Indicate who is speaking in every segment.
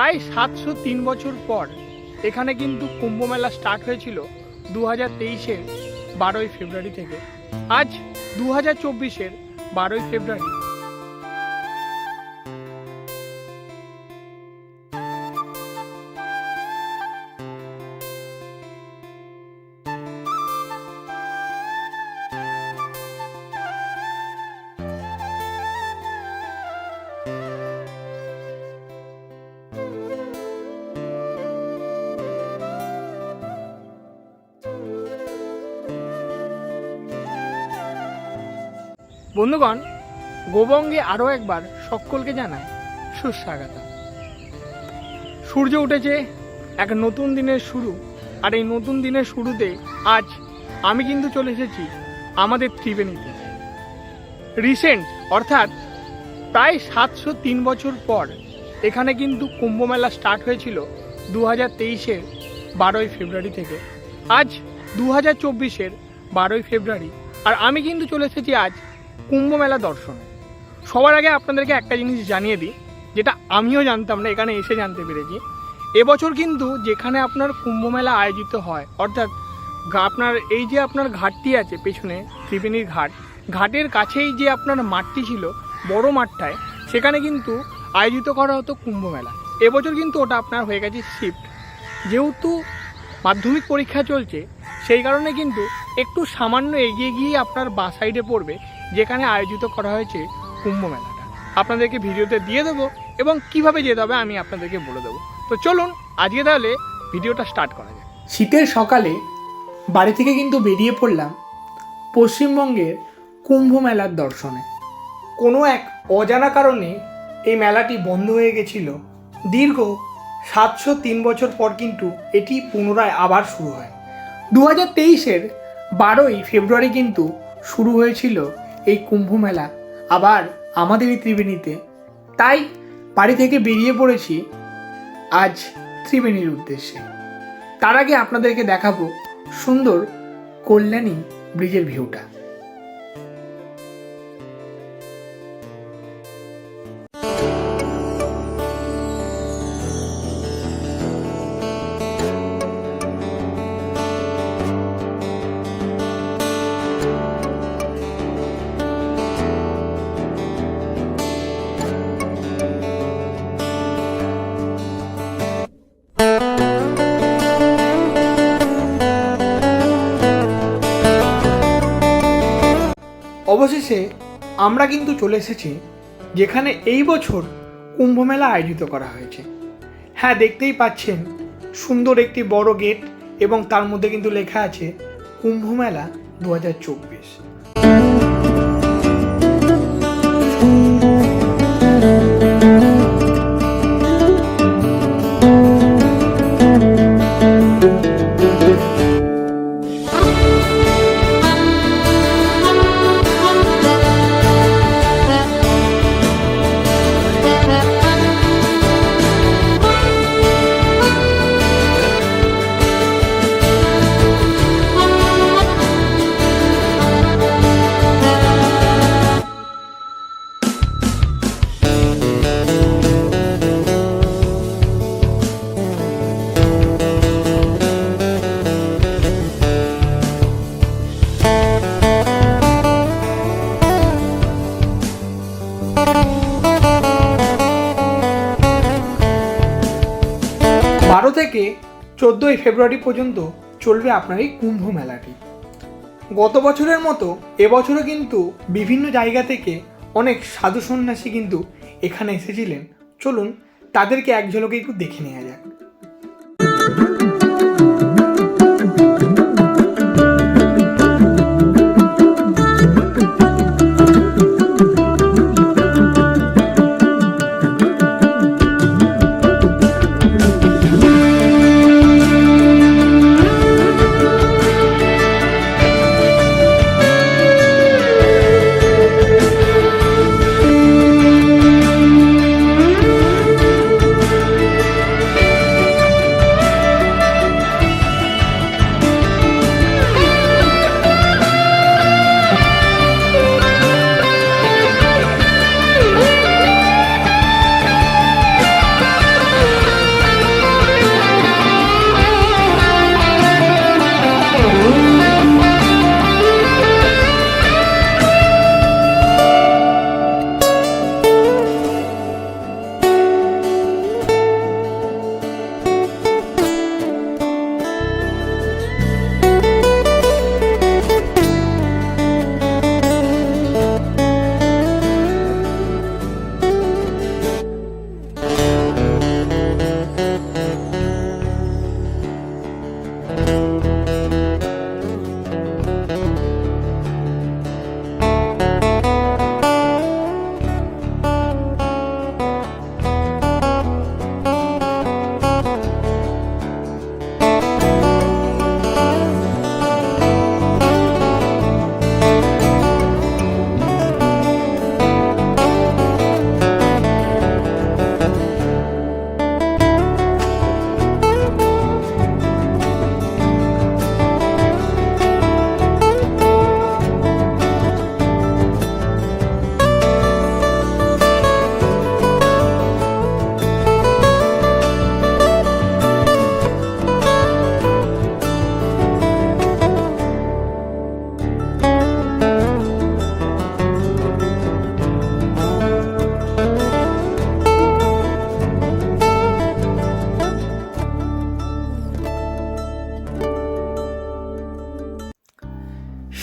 Speaker 1: প্রায় সাতশো তিন বছর পর এখানে কিন্তু কুম্ভ মেলা স্টার্ট হয়েছিল দু হাজার তেইশের বারোই ফেব্রুয়ারি থেকে। আজ দু হাজার চব্বিশের বারোই ফেব্রুয়ারি বন্ধুগণ, গোবঙ্গে আরও একবার সকলকে জানায় সুস্বাগত সূর্য উঠেছে, এক নতুন দিনের শুরু। আর এই নতুন দিনের শুরুতে আজ আমি কিন্তু চলে এসেছি আমাদের ত্রিবেণীতে। রিসেন্ট অর্থাৎ প্রায় সাতশো তিন বছর পর এখানে কিন্তু কুম্ভমেলা স্টার্ট হয়েছিল দু হাজার তেইশের বারোই ফেব্রুয়ারি থেকে। আজ দু হাজার চব্বিশের বারোই ফেব্রুয়ারি। আর আমি কিন্তু চলে এসেছি আজ কুম্ভ মেলা দর্শনে। সবার আগে আপনাদেরকে একটা জিনিস জানিয়ে দিই, যেটা আমিও জানতাম না, এখানে এসে জানতে পেরেছি। এবছর কিন্তু যেখানে আপনার কুম্ভ মেলা আয়োজিত হয়, অর্থাৎ আপনার এই যে আপনার ঘাটটি আছে পেছনে, ত্রিবেণীর ঘাট, ঘাটের কাছেই যে আপনার মাঠটি ছিল, বড় মাঠটায়, সেখানে কিন্তু আয়োজিত করা হতো কুম্ভ মেলা এবছর কিন্তু ওটা আপনার হয়ে গেছে শিফট যেহেতু মাধ্যমিক পরীক্ষা চলছে, সেই কারণে কিন্তু একটু সামান্য এগিয়ে গিয়ে আপনার বা সাইডে পড়বে যেখানে আয়োজিত করা হয়েছে কুম্ভ মেলাটা। আপনাদেরকে ভিডিওতে দিয়ে দেবো এবং কীভাবে যেতে হবে আমি আপনাদেরকে বলে দেবো। তো চলুন, আজকে তাহলে ভিডিওটা স্টার্ট করা যায় শীতের সকালে বাড়ি থেকে কিন্তু বেরিয়ে পড়লাম পশ্চিমবঙ্গের কুম্ভ মেলার দর্শনে। কোনো এক অজানা কারণে এই মেলাটি বন্ধ হয়ে গেছিল। দীর্ঘ সাতশো তিন বছর পর কিন্তু এটি পুনরায় আবার শুরু হয়। দু হাজার তেইশের বারোই ফেব্রুয়ারি কিন্তু শুরু হয়েছিল এই কুম্ভ মেলা আবার আমাদের এই ত্রিবেণীতে। তাই বাড়ি থেকে বেরিয়ে পড়েছি আজ ত্রিবেণীর উদ্দেশ্যে। তার আগে আপনাদেরকে দেখাবো সুন্দর কল্যাণী ব্রিজের ভিউটা। অবশেষে আমরা কিন্তু চলে এসেছি যেখানে এই বছর কুম্ভ মেলা আয়োজিত করা হয়েছে। হ্যাঁ দেখতেই পাচ্ছেন, সুন্দর একটি বড় গেট এবং তার মধ্যে কিন্তু লেখা আছে কুম্ভ মেলা দু হাজার চব্বিশ। বারো থেকে চোদ্দোই ফেব্রুয়ারি পর্যন্ত চলবে আপনার এই কুম্ভ মেলাটি। গত বছরের মতো এবছরও কিন্তু বিভিন্ন জায়গা থেকে অনেক সাধু সন্ন্যাসী কিন্তু এখানে এসেছিলেন। চলুন তাদেরকে এক ঝলকে একটু দেখে নেওয়া যাক।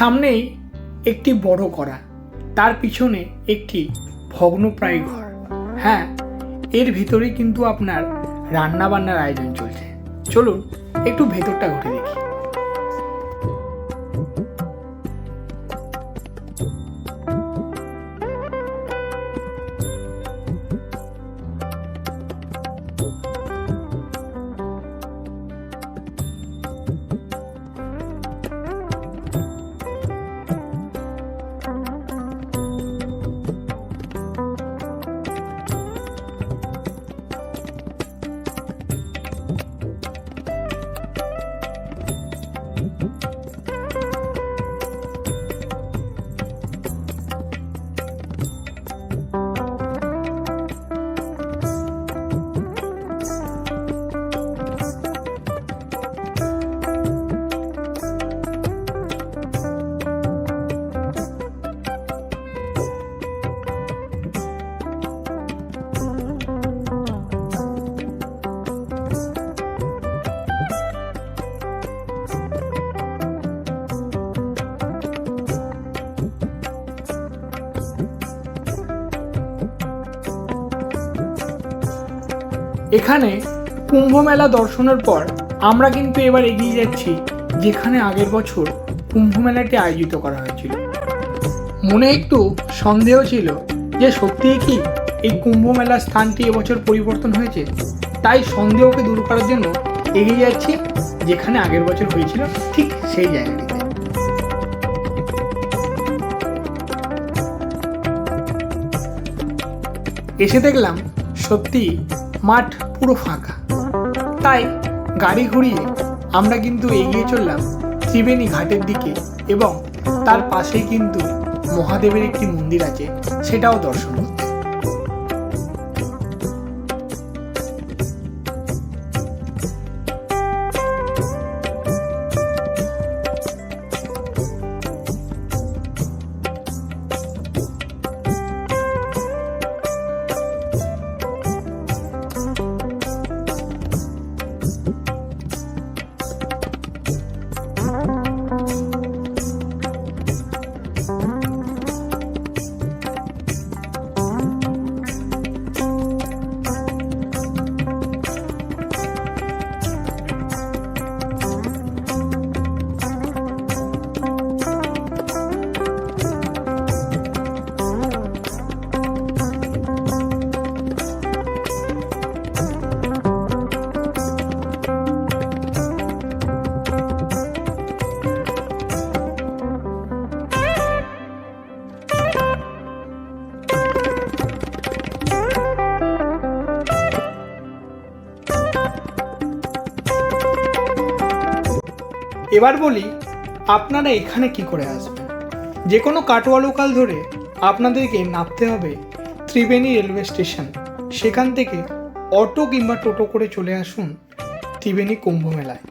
Speaker 1: সামনেই একটি বড় করা তার পিছনে একটি ভগ্নপ্রায় ঘর। হ্যাঁ এর ভিতরেই কিন্তু আপনার রান্নাবান্নার আয়োজন চলছে। চলুন, একটু ভেতরটা ঘুরে এখানে কুম্ভ মেলা দর্শনের পর আমরা কিন্তু এবার এগিয়ে যাচ্ছি, যেখানে আগের বছর কুম্ভ মেলাটি আয়োজিত করা হয়েছিল। মনে একটু সন্দেহ ছিল যে সত্যিই কি এই কুম্ভ মেলার স্থানটি এবছর পরিবর্তন হয়েছে? তাই সন্দেহকে দূর করার জন্য এগিয়ে যাচ্ছি, যেখানে আগের বছর হয়েছিল ঠিক সেই জায়গাটিতে। এসে দেখলাম সত্যি মাঠ পুরো ফাঁকা। তাই গাড়ি ঘুরিয়ে আমরা কিন্তু এগিয়ে চললাম ত্রিবেণী ঘাটের দিকে এবং তার পাশেই কিন্তু মহাদেবের একটি মন্দির আছে, সেটাও দর্শন এবার বলি, আপনারা এখানে কি করে আসবেন? যে কোনো কাটোয়া লোকাল ধরে আপনাদেরকে নামতে হবে ত্রিবেণী রেলওয়ে স্টেশন। সেখান থেকে অটো কিংবা টোটো করে চলে আসুন ত্রিবেণী কুম্ভ মেলায়।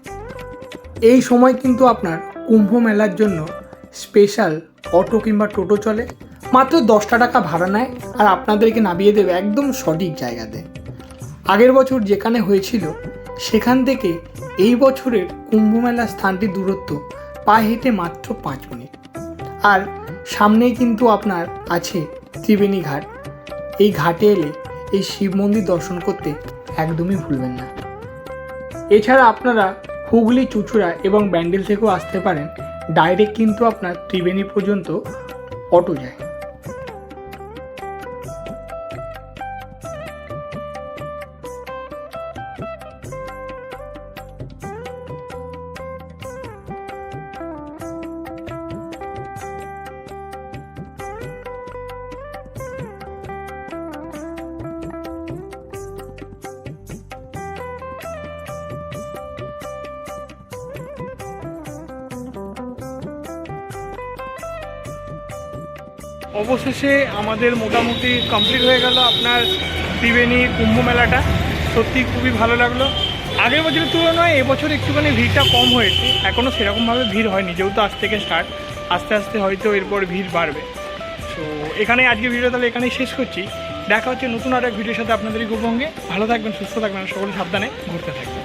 Speaker 1: এই সময় কিন্তু আপনার কুম্ভ মেলার জন্য স্পেশাল অটো কিংবা টোটো চলে। মাত্র দশটা টাকা ভাড়া নেয় আর আপনাদেরকে নামিয়ে দেবে একদম সঠিক জায়গাতে। আগের বছর যেখানে হয়েছিল, সেখান থেকে এই বছরের কুম্ভ মেলার স্থানটির দূরত্ব পায়ে হেঁটে মাত্র পাঁচ মিনিট। আর সামনেই কিন্তু আপনার আছে ত্রিবেণী ঘাট। এই ঘাটে এলে এই শিব মন্দির দর্শন করতে একদমই ভুলবেন না। এছাড়া আপনারা হুগলি, চুচুড়া এবং ব্যান্ডেল থেকেও আসতে পারেন। ডাইরেক্ট কিন্তু আপনার ত্রিবেণী পর্যন্ত অটো যায়। অবশেষে আমাদের মোটামুটি কমপ্লিট হয়ে গেল আপনার ত্রিবেণী কুম্ভ মেলাটা। সত্যি খুবই ভালো লাগল। আগের বছরের তুলনায় এবছর একটুখানি ভিড়টা কম হয়েছে। এখনও সেরকমভাবে ভিড় হয়নি, যেহেতু আজ থেকে স্টার্ট আস্তে আস্তে হয়তো এরপর ভিড় বাড়বে। তো এখানে আজকে ভিডিও তাহলে এখানেই শেষ করছি। দেখা হচ্ছে নতুন আর এক ভিডিওর সাথে আপনাদের এই গোবঙ্গে ভালো থাকবেন, সুস্থ থাকবেন, সকলে সাবধানে ঘুরতে থাকবেন।